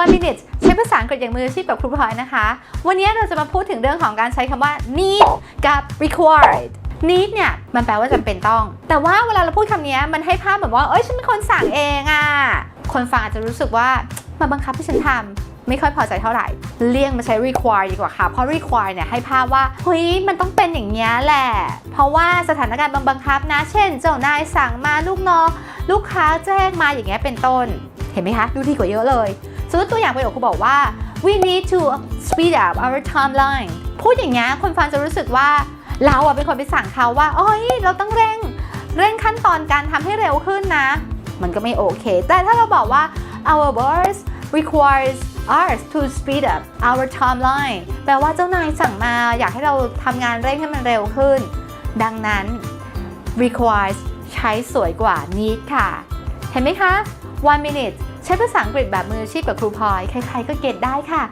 one minute ใช้ภาษาอังกฤษอย่างมืออาชีพกับครูพลอยนะคะ วันนี้เราจะมาพูดถึงเรื่องของการใช้คำว่า need กับ required need เนี่ย มันแปลว่าจำเป็นต้อง แต่ว่าเวลาเราพูดคำนี้มันให้ภาพแบบว่า เอ้ย ฉันเป็นคนสั่งเองอะ่ะ คนฟังอาจจะรู้สึกว่ามาบังคับให้ฉันทำไม่ค่อยพอใจเท่าไหร่ เลี่ยงมาใช้ require ดีกว่าค่ะ เพราะ require เนี่ยให้ภาพว่า เฮ้ย มันต้องเป็นอย่างนี้แหละ เพราะว่าสถานการณ์บังคับนะ เช่น เจ้านายสั่งมาลูกน้อง ลูกค้าแจ้งมาอย่างเงี้ยเป็นต้น เห็นไหมคะ ดูดีกว่าเยอะเลย สมมติตัวอย่างประโยคครูบอกว่า we need to speed up our timeline พูดอย่างเงี้ยคนฟังจะรู้สึกว่าเราอะเป็นคนไปสั่งเขาว่าเอ้ยเราต้องเร่งเร่งขั้นตอนการทำให้เร็วขึ้นนะ มันก็ไม่โอเค แต่ถ้าเราบอกว่า our boss requires us to speed up our timeline แปลว่าเจ้านายสั่งมาอยากให้เราทำงานเร่งให้มันเร็วขึ้น ดังนั้น requires ใช้สวยกว่า need ค่ะ เห็นไหมคะ one minute ใช้ภาษาอังกฤษแบบมืออาชีพกับครูพลอย ใครๆก็เก็ตได้ค่ะ